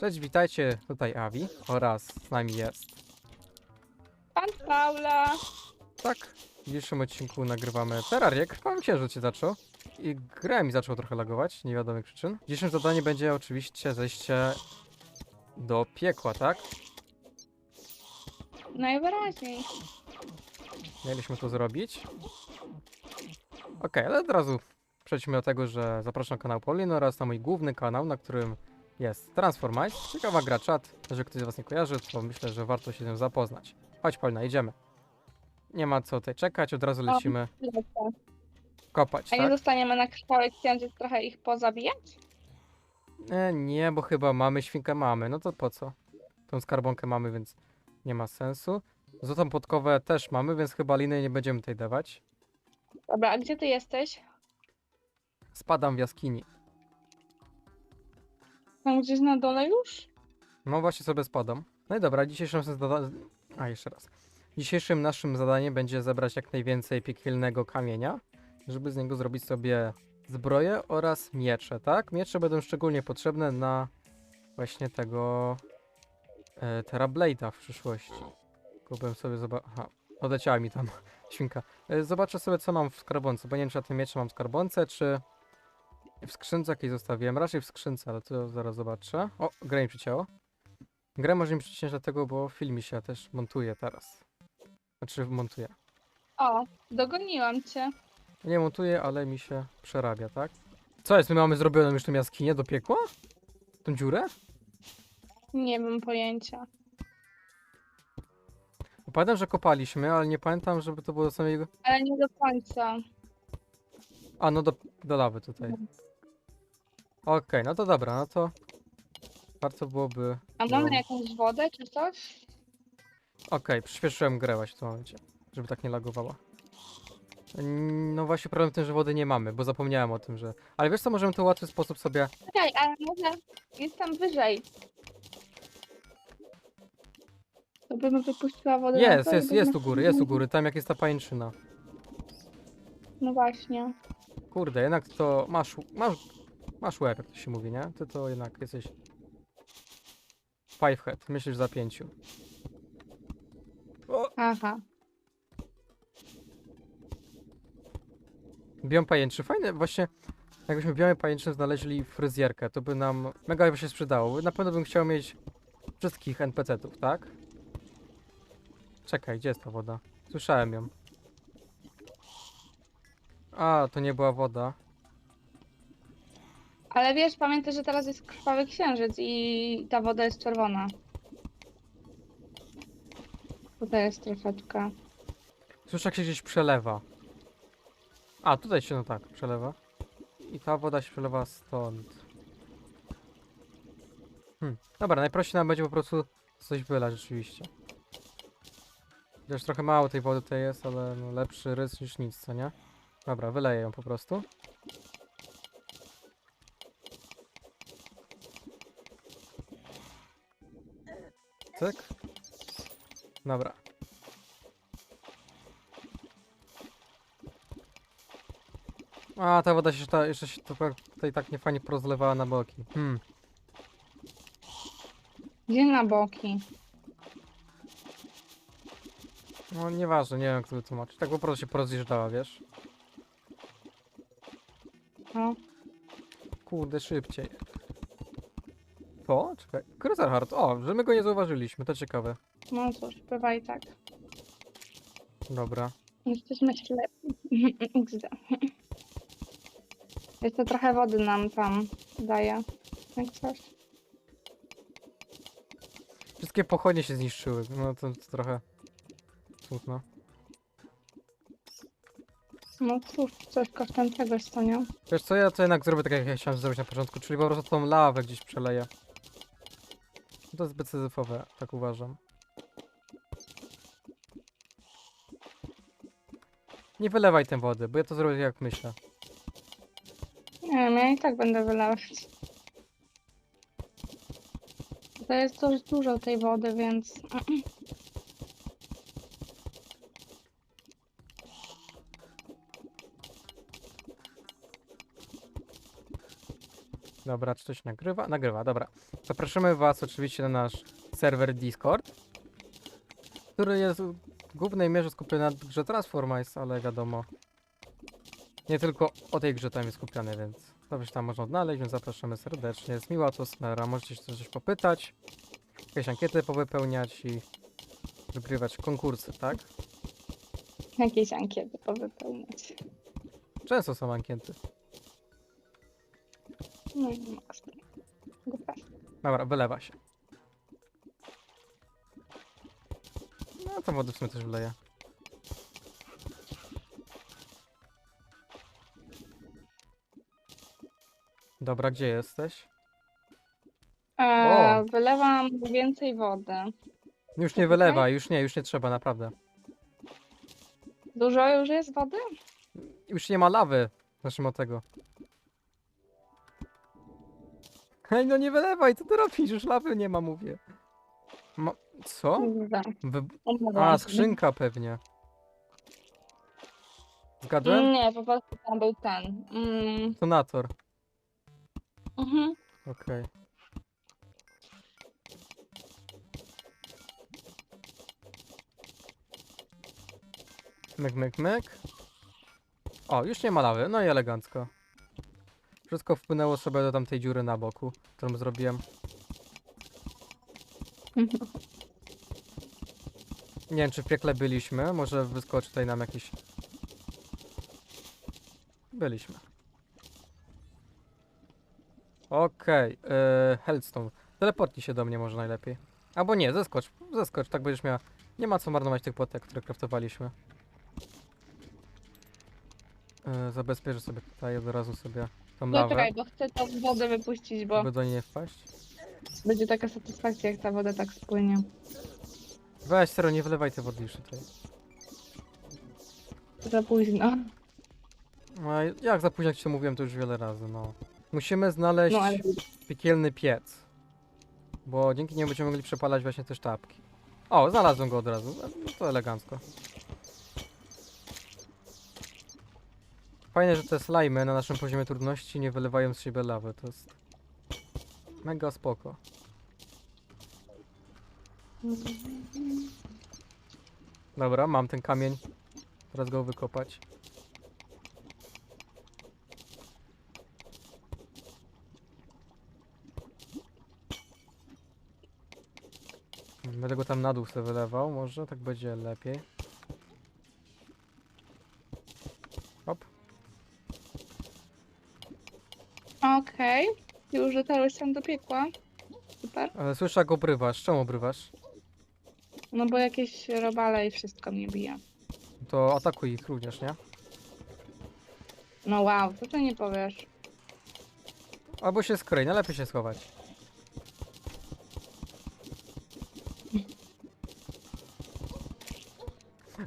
Cześć, witajcie, tutaj Avi oraz z nami jest. Pan Paula. Tak, w dzisiejszym odcinku nagrywamy Terrarię. Księżyc się zaczął i grę mi zaczął trochę lagować, niewiadomych przyczyn. Dzisiejszym zadaniem będzie oczywiście zejście do piekła, tak? Najwyraźniej. Mieliśmy to zrobić. Okej, ale od razu przejdźmy do tego, że zapraszam na kanał Pauliny oraz na mój główny kanał, na którym jest Transformice. Ciekawa gra czat. Jeżeli ktoś z was nie kojarzy, to myślę, że warto się z nią zapoznać. Chodź Paulina, idziemy. Nie ma co tutaj czekać, od razu lecimy kopać, A nie tak? zostaniemy na krwawy księżyc trochę ich pozabijać? E, nie, bo chyba mamy świnkę mamy, no to po co? Tą skarbonkę mamy, więc nie ma sensu. Złotą podkowę też mamy, więc chyba liny nie będziemy tutaj dawać. Dobra, a gdzie ty jesteś? Spadam w jaskini. Tam gdzieś na dole już? No właśnie sobie spadam. No i dobra, dzisiejszym zadaniem... A, jeszcze raz. Dzisiejszym naszym zadaniem będzie zebrać jak najwięcej piekielnego kamienia, żeby z niego zrobić sobie zbroję oraz miecze, tak? Miecze będą szczególnie potrzebne na właśnie tego e, Terablade'a w przyszłości. Kupiłem sobie zobaczyć... Aha, odleciała mi tam świnka. E, zobaczę sobie co mam w skarbonce, bo nie wiem czy ja te miecze mam skarbonce, czy w skrzynce jakiej zostawiłem. Raczej w skrzynce, ale to zaraz zobaczę. O, grę mi przycięło. Grę możemy przyciąć dlatego, bo film mi się też montuje teraz. Znaczy montuje. O, dogoniłam cię. Nie montuje, ale mi się przerabia, tak? Co jest? My mamy zrobioną już tę jaskinię do piekła? Tą dziurę? Nie mam pojęcia. Pamiętam, że kopaliśmy, ale nie pamiętam, żeby to było do samego... Ale nie do końca. A, no do, do lawy tutaj. Okej, no to dobra, no to... Warto byłoby... A mamy No. jakąś wodę czy coś? Okej, przyspieszyłem grę właśnie w tym momencie, żeby tak nie lagowała. No właśnie problem w tym, że wody nie mamy, bo zapomniałem o tym, że... Ale wiesz co, możemy to w łatwy sposób sobie... Czekaj, ale może jest tam wyżej. To bym wypuściła wodę Jest, jest, jest u góry, jest u góry, tam jak jest ta pajęczyna. No właśnie. Kurde, jednak to masz, masz, masz łeb, jak to się mówi, nie? Ty to jednak jesteś... Fivehead, myślisz za pięciu. O, Aha. biom pajęczy, fajne, właśnie... Jakbyśmy białe pajęczne znaleźli fryzjerkę, to by nam mega by się sprzedało. Na pewno bym chciał mieć wszystkich NPC-ów, tak? Czekaj, gdzie jest ta woda? Słyszałem ją. A, to nie była woda. Ale wiesz, pamiętaj, że teraz jest krwawy księżyc i ta woda jest czerwona. Tutaj jest troszeczkę. Słyszę, jak się gdzieś przelewa. A, tutaj się, no tak, przelewa. I ta woda się przelewa stąd. Hmm. Dobra, najprościej nam będzie po prostu coś wylać rzeczywiście. Chociaż trochę mało tej wody tutaj jest, ale no lepszy rys niż nic, co nie? Dobra, wyleję ją po prostu. Cyk. Dobra. A, ta woda się ta, jeszcze się tak- tutaj tak niefajnie porozlewała na boki. Hmm. Gdzie na boki? No nieważne, nie wiem jak to wytłumaczyć. Tak po prostu się porozjeżdżała, wiesz? No. Kurde, szybciej. To? Czekaj. Cruiser O, że my go nie zauważyliśmy, to ciekawe. No cóż, bywa i tak. Dobra. Jesteśmy ślepi. XD. Jeszcze trochę wody nam tam daje. Jak coś. Wszystkie pochodnie się zniszczyły. No to, to trochę smutno. No cóż, coś kosztem czegoś, co nie? Wiesz co, ja to jednak zrobię tak jak ja chciałem zrobić na początku, czyli po prostu tą lawę gdzieś przeleję. To jest zbyt syzyfowe, tak uważam. Nie wylewaj tej wody, bo ja to zrobię jak myślę. Nie wiem, ja i tak będę wylewać. To jest dość dużo tej wody, więc... Dobra, czy coś nagrywa? Nagrywa, dobra. Zapraszamy Was oczywiście na nasz serwer Discord, który jest w głównej mierze skupiony na grze Transformice, ale wiadomo, nie tylko o tej grze tam jest skupiony, więc to się tam można odnaleźć, więc zapraszamy serdecznie. Jest miła atmosfera, możecie się coś popytać, jakieś ankiety powypełniać i wygrywać konkursy, tak? Jakieś ankiety powypełniać. Często są ankiety. No i masz. Dobra. Dobra, wylewa się. No to wody w sumie też wleje. Dobra, gdzie jesteś? E, O. wylewam więcej wody. Już nie wylewa, już nie, już nie trzeba, naprawdę. Dużo już jest wody? Już nie ma lawy. Zacznijmy od tego. Hej, no nie wylewaj, co ty robisz? Już lawy nie ma, mówię. Ma... Co? Wy... A, skrzynka pewnie. Zgadłem? Nie, po prostu tam był ten. Mm, Tonator. mhm. Okej. Myk, myk, myk. O, już nie ma lawy, no i elegancko. Wszystko wpłynęło sobie do tamtej dziury na boku, którą zrobiłem. Nie wiem, czy w piekle byliśmy, może wyskoczy tutaj nam jakiś... Byliśmy. Okej, okay, Hellstone. Teleportnij się do mnie może najlepiej. Albo nie, zeskocz, zeskocz, tak będziesz miała... Nie ma co marnować tych płotek, które kraftowaliśmy. Yy, zabezpieczę sobie tutaj od razu sobie tą No lawę, czekaj, bo chcę tą wodę wypuścić, bo żeby do niej nie wpaść. będzie taka satysfakcja, jak ta woda tak spłynie. Weź, serio, nie wylewaj tej wody już tutaj. Za późno. No, i jak za późno jak ci to mówiłem, to już wiele razy, no. Musimy znaleźć No ale piekielny piec. Bo dzięki niemu będziemy mogli przepalać właśnie te sztabki. O, znalazłem go od razu. No to elegancko. Fajne, że te slajmy na naszym poziomie trudności nie wylewają z siebie lawy. To jest mega spoko. Dobra, mam ten kamień. Teraz go wykopać. Będę go tam na dół sobie wylewał, może tak będzie lepiej. Okej. Już dotarłeś tam do piekła. Super. Ale słyszę jak obrywasz. Czemu obrywasz? No bo jakieś robale i wszystko mnie bije. To atakuj ich również, nie? No wow, co ty nie powiesz? Albo się skryj, najlepiej się schować.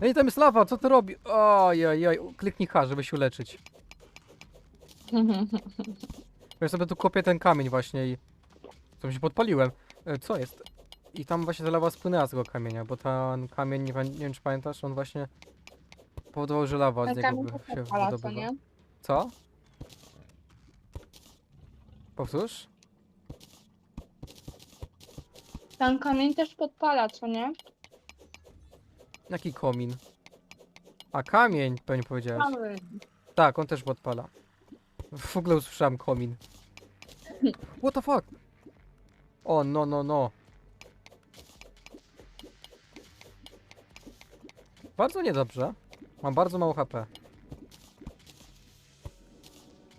Ej, tam jest lawa, co ty robi? Oj, oj, oj, kliknij H, żeby się uleczyć. Ja sobie tu kopię ten kamień właśnie i... Co się podpaliłem. E, Co jest? I tam właśnie ta lawa spłynęła z tego kamienia, bo ten kamień, nie, pa- nie wiem czy pamiętasz, on właśnie powodował, że lawa z Ten niego kamień się podpala, co wydobywa. nie? Co? Powtórz? Ten kamień też podpala, co nie? Jaki komin? A kamień, pewnie powiedziałeś. Cały. Tak, on też podpala. W ogóle usłyszałem komin. What the fuck? O, no, no, no. Bardzo niedobrze. Mam bardzo mało HP.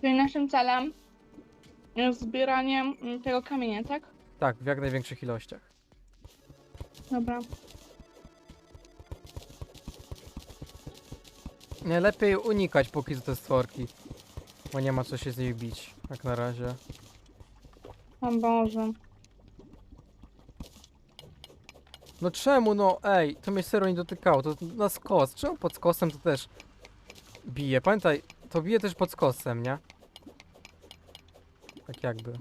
Czyli naszym celem jest zbieranie mm, tego kamienia, tak? Tak, w jak największych ilościach. Dobra. Nie, lepiej unikać póki co te stworki. Bo nie ma co się z nimi bić, jak na razie. O Boże. No czemu, no ej, to mnie serio nie dotykało, to na skos. Czemu pod skosem to też bije? Pamiętaj, to bije też pod skosem, nie? Tak jakby.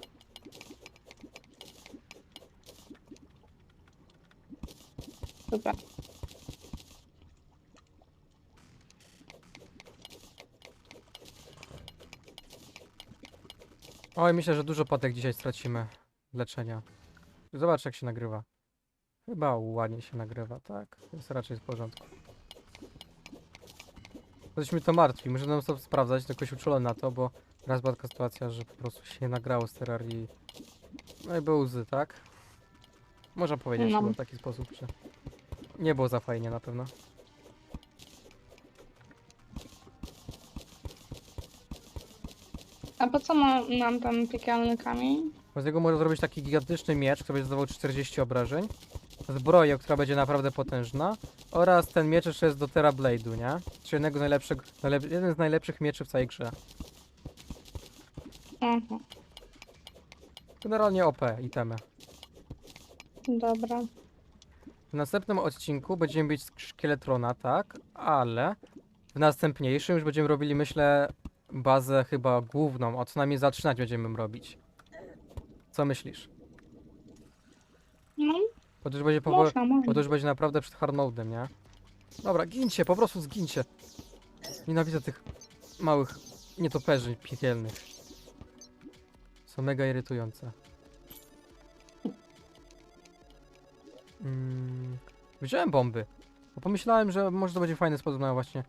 Super. Oj, myślę, że dużo potek dzisiaj stracimy. Leczenia. Zobacz, jak się nagrywa. Chyba ładnie się nagrywa, tak? Jest raczej w porządku. Coś mi to martwi. Muszę nam stop sprawdzać, to jakoś uczulę na to, bo raz była taka sytuacja, że po prostu się nie nagrało z terrarii. No i były łzy, tak? Można powiedzieć No. w taki sposób, że nie było za fajnie na pewno. A po co ma, nam ten piekielny kamień? Bo z niego można zrobić taki gigantyczny miecz, który będzie zadawał 40 obrażeń. Zbroję, która będzie naprawdę potężna. Oraz ten miecz jeszcze jest do Terra Blade'u, nie? Czyli jednego najlepszych, najlep jeden z najlepszych mieczy w całej grze. Aha, Generalnie OP itemy. dobra. W następnym odcinku będziemy mieć szkieletrona, tak? Ale w następniejszym już będziemy robili, myślę, bazę chyba główną. A co najmniej zaczynać będziemy robić. Co myślisz? No, Bo to już będzie powoli... można, Bo można. to już będzie naprawdę przed hardmodem, nie? Dobra, gincie, po prostu zgincie. Nienawidzę tych małych nietoperzy piekielnych. Są mega irytujące. Mm, wziąłem bomby. Bo pomyślałem, że może to będzie fajny sposób na właśnie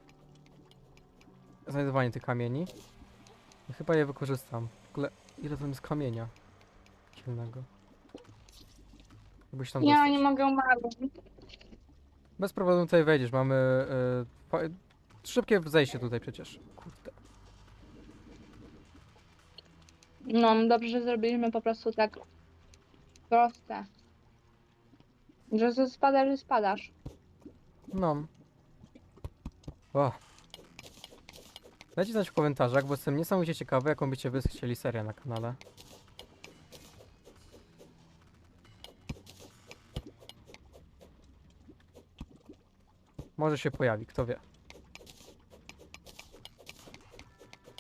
znajdowanie tych kamieni. I chyba je wykorzystam. W ogóle, ile tam jest kamienia piekielnego? Jakbyś tam Ja dostać. nie mogę umarłem. Bez problemu tutaj wejdziesz, mamy y, pa- szybkie zejście tutaj przecież. Kurde. No, dobrze, że zrobiliśmy po prostu tak proste. Że ze spadasz i spadasz. No. O. Dajcie znać w komentarzach, bo jestem niesamowicie ciekawy, jaką byście wy chcieli serię na kanale. Może się pojawi, kto wie.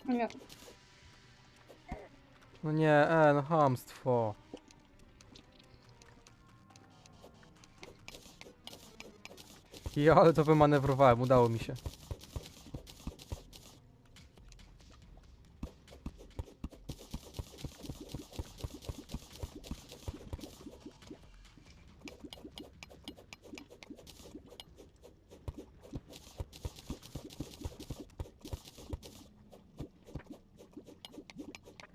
Nie. No nie, e, no hamstwo. Ja, ale to wymanewrowałem, udało mi się.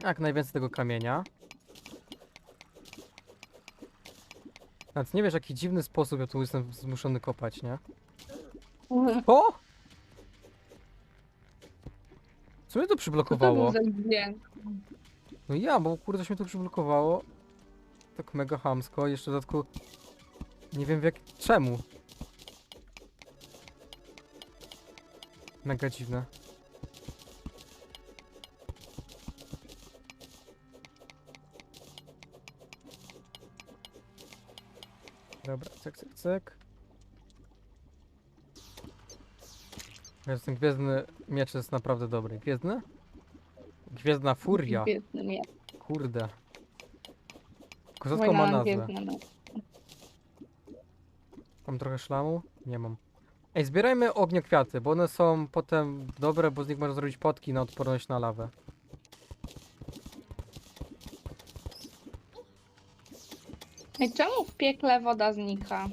Jak najwięcej tego kamienia. Nawet nie wiesz, jaki dziwny sposób ja tu jestem zmuszony kopać, nie? O! Co mnie tu to przyblokowało? był za dźwięk? No ja, bo kurde, coś mnie tu przyblokowało. Tak mega hamsko, jeszcze w dodatku... Nie wiem w jak... czemu. Mega dziwne. Dobra, cyk, cyk, cyk. Jezu, ten gwiezdny miecz jest naprawdę dobry. Gwiezdny? Gwiezdna furia. Gwiezdny miecz. Kurde. Kozacką ma na nazwę. gwiezdny miecz. Mam trochę szlamu? Nie mam. Ej, zbierajmy ogniokwiaty, bo one są potem dobre, bo z nich można zrobić potki na odporność na lawę. Ej, czemu w piekle woda znika?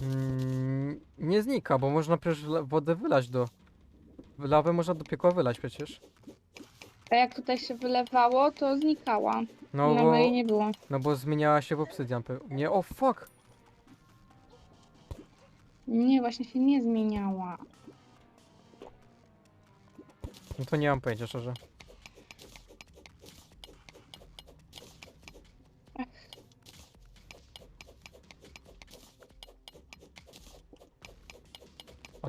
Mm, nie znika, bo można przecież la- wodę wylać do... Lawę można do piekła wylać przecież. A jak tutaj się wylewało, to znikała. No No, bo, jej nie było. no bo zmieniała się w obsydian. pe- Nie, o fuck! Nie, właśnie się nie zmieniała. No to nie mam pojęcia szczerze.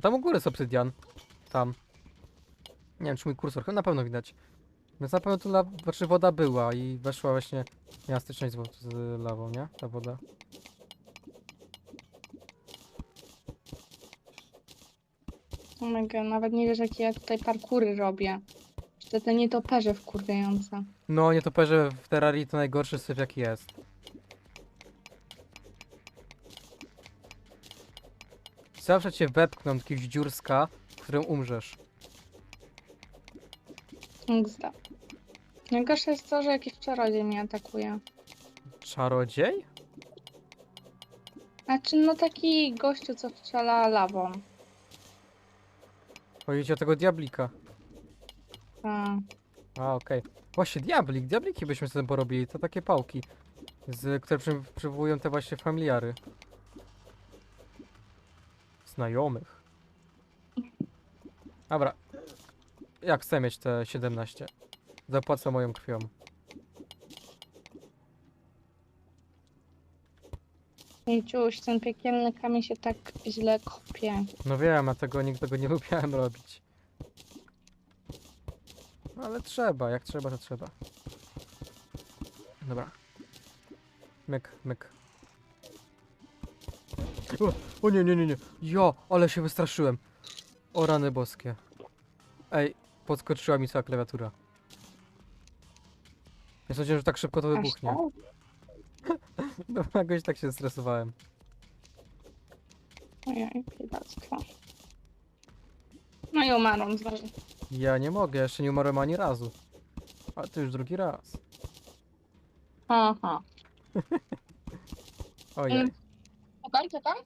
Tam u góry jest obsydian. Tam. Nie wiem, czy mój kursor, chyba na pewno widać. Więc na pewno tu la... znaczy woda była i weszła właśnie, miała styczność z, z lawą, nie? Ta woda. God, nawet nie wiesz, jakie ja tutaj parkury robię. Jeszcze te nietoperze wkurwiające. No, nietoperze w Terrarii to najgorszy syf jaki jest. Zawsze cię wepchną do jakiegoś dziurska, w którym umrzesz. Gzda. Najgorsze jest to, że jakiś czarodziej mnie atakuje. Czarodziej? Znaczy, no taki gościu, co strzela lawą. Chodzi ci o tego diablika. A, A, okej. Właśnie, diablik. Diabliki byśmy sobie porobili. To takie pałki, z, które przy, przywołują te właśnie familiary. Znajomych. Dobra. Jak chcę mieć te 17? Zapłacę moją krwią. Ciuś, ten piekielny kamień się tak źle kopie. No wiem, a tego nigdy tego nie lubiałem robić. No ale trzeba, jak trzeba, to trzeba. Dobra. Myk, myk. O, o nie, nie, nie, nie. Jo, ale się wystraszyłem. O rany boskie. Ej, podskoczyła mi cała klawiatura. Nie sądziłem, że tak szybko to wybuchnie. tak? No, jakoś tak się stresowałem. Ojej. No i umarłam znowu. Ja nie mogę, jeszcze nie umarłem ani razu. A to już drugi raz. Aha. Ojej. Mm. Czekaj, czekaj.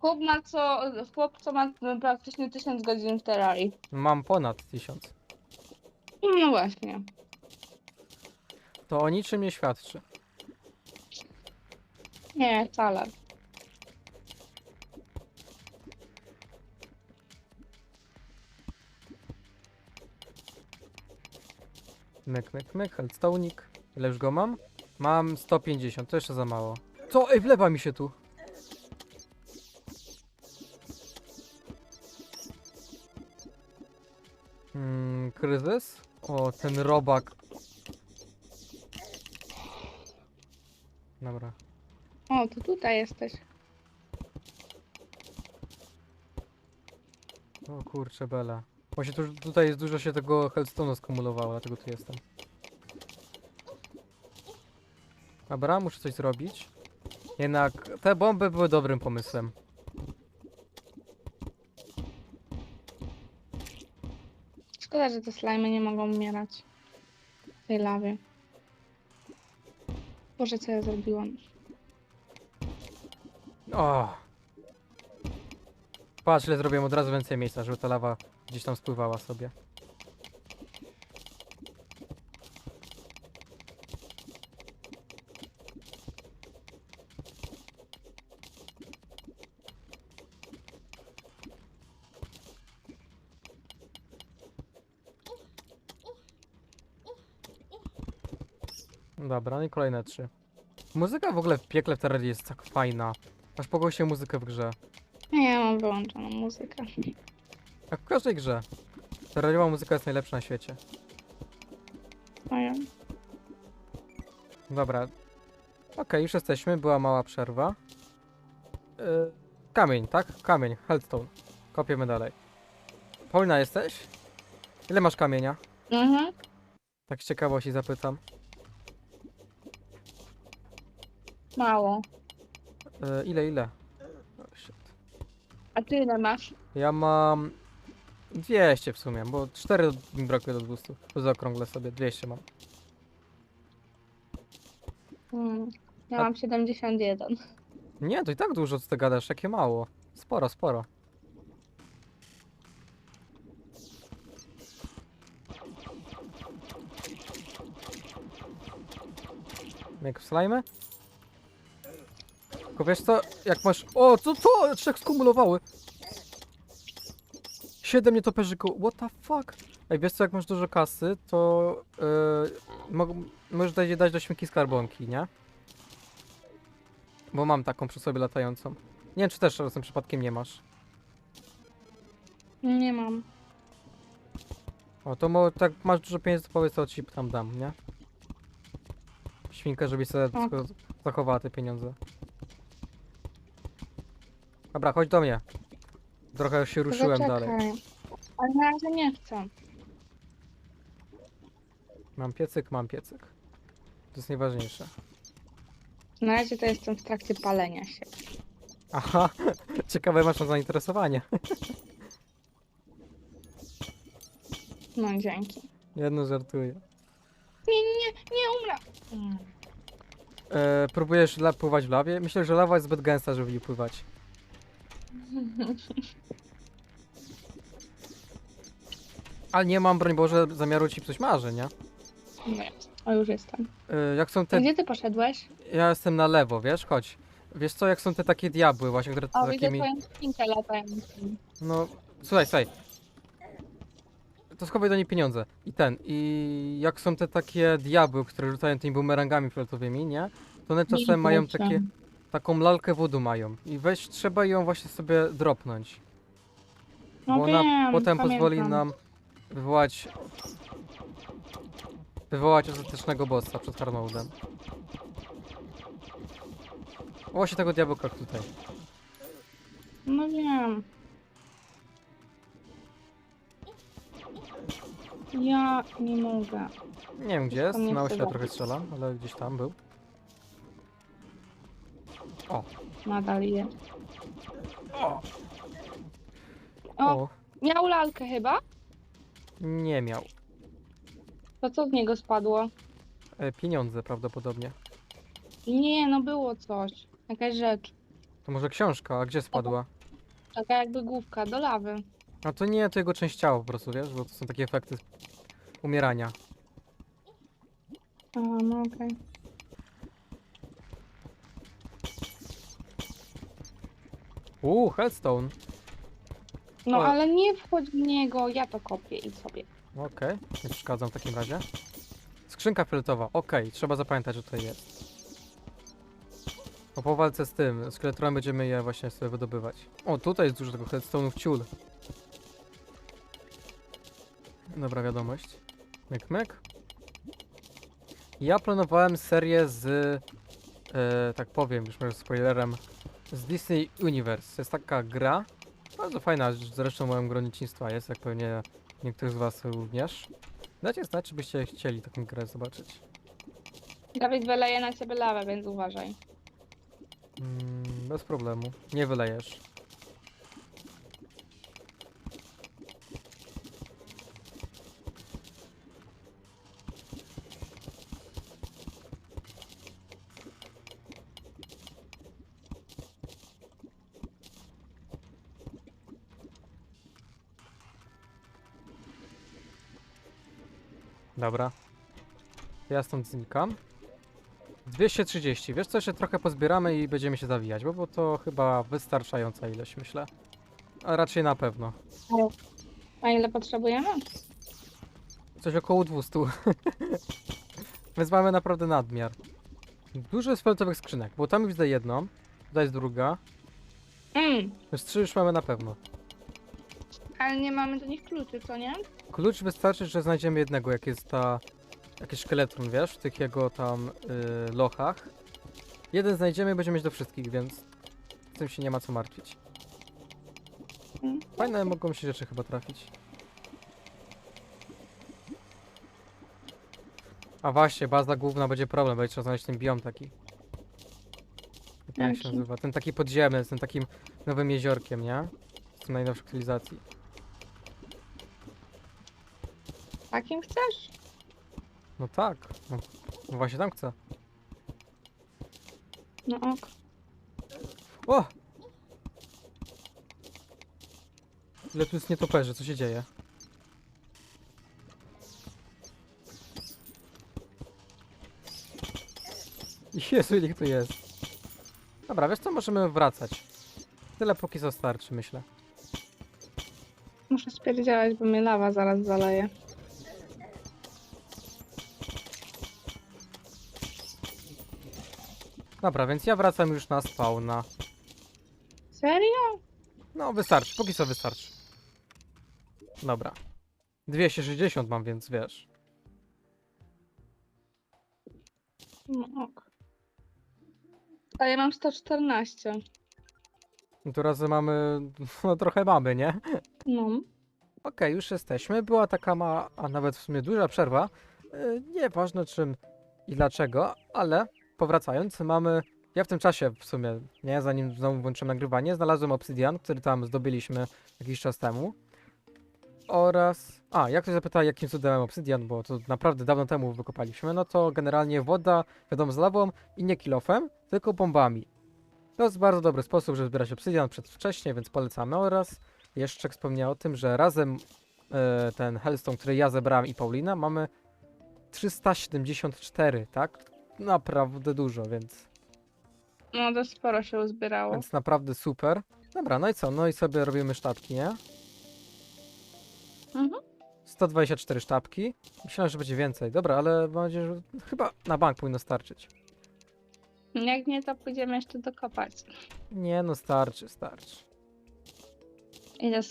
Chłop ma co, chłop co ma praktycznie 1000 godzin w Terrarii. Mam ponad tysiąc. No właśnie. To o niczym nie świadczy. Nie, wcale. Myk, myk, myk, heldstonik. Ile już go mam? Mam 150, to jeszcze za mało. Co? Ej, wlewa mi się tu. Kryzys? O, ten robak. Dobra. O, to tutaj jesteś. O kurczę, bela. Właśnie tu, tutaj jest dużo się tego Hellstone'u skumulowało, dlatego tu jestem. Dobra, muszę coś zrobić. Jednak te bomby były dobrym pomysłem. Szkoda, że te slajmy nie mogą umierać. W tej lawie. Boże, co ja zrobiłam? O! Patrz, ile zrobiłem od razu więcej miejsca, żeby ta lawa gdzieś tam spływała sobie. Dobra, no i kolejne trzy. Muzyka w ogóle w piekle w Terrarii jest tak fajna. Aż po głosie muzykę w grze. Nie, ja mam wyłączoną muzykę. Jak w każdej grze. Terrariowa muzyka jest najlepsza na świecie. Ojej. Dobra. Okej, już jesteśmy. Była mała przerwa. Yy, kamień, tak? Kamień. Heldstone. Kopiemy dalej. Paulina, jesteś? Ile masz kamienia? Mhm. Tak z ciekawości zapytam. Mało. Yy, ile, ile? Oh, shit. A ty ile masz? Ja mam 200 w sumie, bo 4 mi brakuje do 200. To zaokrąglę sobie, 200 mam. Hmm. Ja A- mam 71. Nie, to i tak dużo co ty gadasz, jakie mało. Sporo, sporo. Jak w slime? Tylko wiesz co, jak masz... O, co, co? Trzech skumulowały. Siedem nietoperzyków, what the fuck? Ej, wiesz co, jak masz dużo kasy, to... Yy, mo- możesz dać, dać do śmieki skarbonki, nie? Bo mam taką przy sobie latającą. Nie wiem, czy też czasem przypadkiem nie masz. Nie mam. O, to mo, tak masz dużo pieniędzy, to powiedz, to ci tam dam, nie? Świnkę, żebyś sobie zachowała te pieniądze. Dobra, chodź do mnie. Trochę już się ruszyłem dalej. Zaczekaj. Ale na razie nie chcę. Mam piecyk, mam piecyk. To jest najważniejsze. Na razie to jestem w trakcie palenia się. Aha, ciekawe masz na zainteresowanie. No dzięki. Jedno żartuję. Nie, nie, nie umrę. Mm. E, próbujesz la- pływać w lawie? Myślę, że lawa jest zbyt gęsta, żeby w niej pływać. Ale nie mam, broń Boże, zamiaru ci coś marzy, nie? Nie. O, już jestem. E, jak są A te... Gdzie ty poszedłeś? Ja jestem na lewo, wiesz? Chodź. Wiesz co, jak są te takie diabły właśnie, które O, widzę takimi... twoją latającą. No, słuchaj, słuchaj. To schowaj do niej pieniądze. I ten, i jak są te takie diabły, które rzucają tymi bumerangami fioletowymi, nie? To one czasem mają takie. Taką lalkę wodu mają. I weź, trzeba ją właśnie sobie dropnąć. No bo ona wiem, potem pamiętam. pozwoli nam wywołać... Wywołać ostatecznego bossa przed Harmodem. O, Właśnie tego diabłka tutaj. No wiem. Ja nie mogę. Nie wiem gdzie jest, na ośle trochę zabić. strzela, ale gdzieś tam był. Nadal je. O! O, o. miał lalkę chyba? Nie miał. To co z niego spadło? E, pieniądze prawdopodobnie. Nie, no było coś. Jakaś rzecz. To może książka, a gdzie spadła? Taka jakby główka do lawy. A to nie, to jego część ciała po prostu, wiesz, bo to są takie efekty umierania. A, no okej. Uuu, Headstone. No O. ale nie wchodź w niego, ja to kopię i sobie. Okej, nie przeszkadzam w takim razie. Skrzynka fioletowa, okej, trzeba zapamiętać, że tutaj jest. Bo po walce z tym, z będziemy je właśnie sobie wydobywać. O, tutaj jest dużo tego headstone'ów ciul. Dobra wiadomość. Myk, myk. Ja planowałem serię z, e, tak powiem, już może spoilerem, z Disney Universe. Jest taka gra, bardzo fajna, zresztą moją grą dzieciństwa jest, jak pewnie niektórych z was również. Dajcie znać, czy byście chcieli taką grę zobaczyć. Dawid wyleje na ciebie lawę, więc uważaj. Mm, bez problemu. Nie wylejesz. Dobra. Ja stąd znikam. 230. Wiesz co, jeszcze trochę pozbieramy i będziemy się zawijać, bo, bo to chyba wystarczająca ilość, myślę. A raczej na pewno. A ile potrzebujemy? Coś około 200. Więc mamy naprawdę nadmiar. Dużo jest fioletowych skrzynek, bo tam widzę jedną, tutaj jest druga, Mm, więc trzy już mamy na pewno. Ale nie mamy do nich kluczy, co nie? Klucz wystarczy, że znajdziemy jednego, jak jest ta... Jakiś szkeleton, wiesz, w tych jego tam y, lochach. Jeden znajdziemy i będziemy mieć do wszystkich, więc z tym się nie ma co martwić. Mm. Fajne mogą się rzeczy chyba trafić. A właśnie, baza główna będzie problem, będzie trzeba znaleźć ten biom taki. Jak on się Jaki? nazywa? Ten taki podziemny, z tym takim nowym jeziorkiem, nie? Z tym najnowszych aktualizacji. Takim chcesz? No tak, no, no właśnie tam chcę. No ok. O! Ile tu jest nietoperzy, co się dzieje? Jezu, ile ich tu jest. Dobra, wiesz co, możemy wracać. Tyle póki co starczy, myślę. Muszę spierdziałać, bo mnie lawa zaraz zaleje. Dobra, więc ja wracam już na spawna. Serio? No, wystarczy, póki co wystarczy. Dobra. 260 mam, więc wiesz. No ok. A ja mam 114. No tu razy mamy, no trochę mamy, nie? No. Okej, już jesteśmy. Była taka ma, a nawet w sumie duża przerwa. Yy, Nieważne czym i dlaczego, ale powracając, mamy. Ja w tym czasie w sumie, nie, zanim znowu włączyłem nagrywanie, znalazłem obsydian, który tam zdobyliśmy jakiś czas temu. oraz... A, jak ktoś zapyta, jakim cudem obsydian, bo to naprawdę dawno temu wykopaliśmy, no to generalnie woda, wiadomo, z lawą i nie kilofem, tylko bombami. To jest bardzo dobry sposób, żeby zbierać obsydian przedwcześnie, więc polecamy. Oraz jeszcze wspomniałem o tym, że razem e, ten Hellstone, który ja zebrałem i Paulina, mamy 374, tak? Naprawdę dużo, więc, No to sporo się uzbierało. więc naprawdę super. Dobra, no i co? No i sobie robimy sztabki, nie? Mhm. 124 sztabki. Myślałem, że będzie więcej. Dobra, ale mam nadzieję, że chyba na bank powinno starczyć. Jak nie, to pójdziemy jeszcze dokopać. Nie no, starczy, starczy. Idę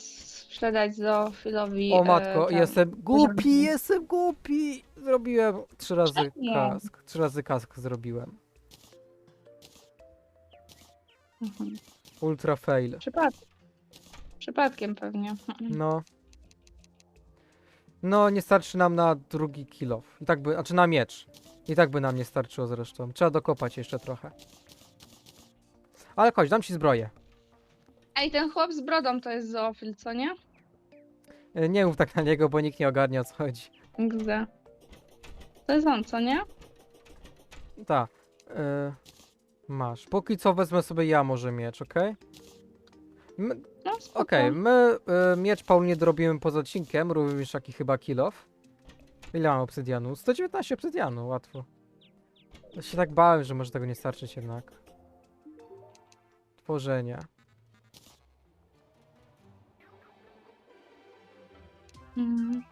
sprzedać zoofilowi. O e, matko, ten- jestem głupi, jestem głupi! Zrobiłem trzy razy Czemu? kask. Trzy razy kask zrobiłem. Mhm. Ultra fail. Przypad... Przypadkiem pewnie. Mhm. No. No, nie starczy nam na drugi kilof. I tak by, znaczy na miecz. I tak by nam nie starczyło zresztą. Trzeba dokopać jeszcze trochę. Ale chodź, dam ci zbroję. Ej, ten chłop z brodą to jest zoofil, co nie? E, Nie mów tak na niego, bo nikt nie ogarnia o co chodzi. Gdzie? To jest on, co nie? Tak. E, masz. Póki co wezmę sobie ja może miecz, okej? My- No spoko. Okej, my e, miecz Paulinie dorobimy poza odcinkiem, również taki chyba kilof. Ile mam obsydianu? 119 obsydianu, łatwo. Ja się tak bałem, że może tego nie starczyć jednak. Tworzenie. Mhm.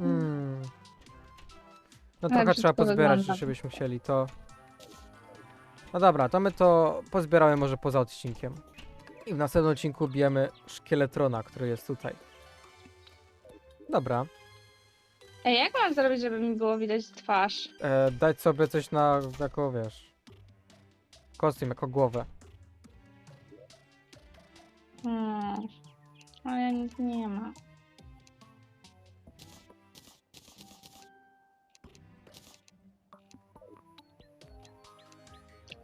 Mm. No Ale trochę trzeba pozbierać, wygląda. żebyśmy chcieli to. No dobra, to my to pozbieramy może poza odcinkiem. I w następnym odcinku bijemy szkieletrona, który jest tutaj. Dobra, Ej, jak mam zrobić, żeby mi było widać twarz? e, dać sobie coś na, jako wiesz, kostium, jako głowę. Hmm. Ale nic nie ma.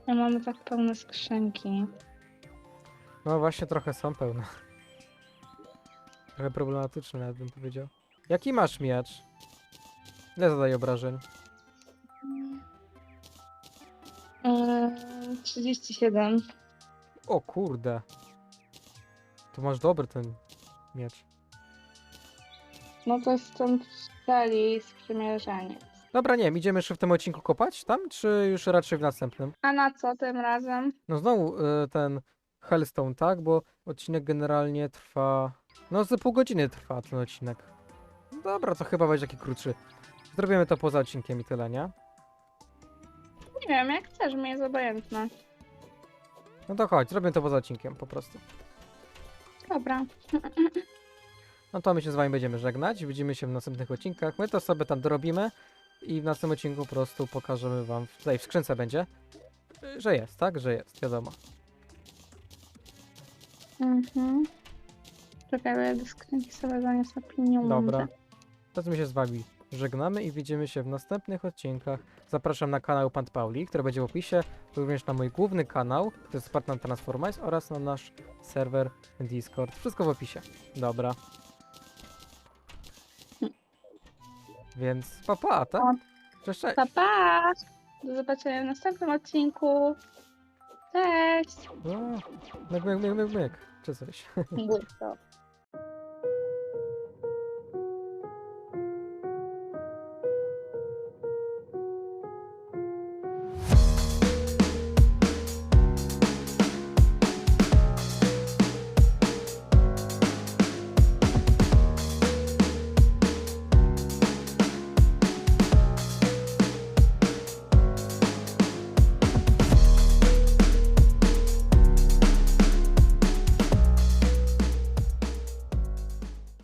Ja mamy tak pełne skrzynki. No właśnie trochę są pełne. Trochę problematyczne nawet bym powiedział. Jaki masz miecz? Ile zadaje obrażeń? Yy, 37. O kurde. To masz dobry ten miecz. No to stąd stali sprzymierzenie. Dobra, nie wiem, idziemy jeszcze w tym odcinku kopać tam, czy już raczej w następnym? A na co tym razem? No znowu y, ten Hellstone, tak? Bo odcinek generalnie trwa... No ze pół godziny trwa ten odcinek. Dobra, to chyba będzie taki krótszy. Zrobimy to poza odcinkiem i tyle, nie? Nie wiem, jak chcesz, mi jest obojętne. No to chodź, zrobimy to poza odcinkiem po prostu. Dobra. No to my się z wami będziemy żegnać. Widzimy się w następnych odcinkach. My to sobie tam dorobimy i w następnym odcinku po prostu pokażemy wam, tutaj w skrzynce będzie, że jest, tak? Że jest, wiadomo. Mhm. Czekaj, bo ja do skrzynki sobie zaniosę pieniądze. Dobra. Teraz my się z wami żegnamy i widzimy się w następnych odcinkach. Zapraszam na kanał Pan Pauli, który będzie w opisie, również na mój główny kanał, to jest Spartan Transformice oraz na nasz serwer Discord. Wszystko w opisie. Dobra. Więc papa, tak? Cześć, cześć. Pa, pa! Do zobaczenia w następnym odcinku. Cześć! O, myk, myk, myk, myk, myk. Czy coś. Błysko.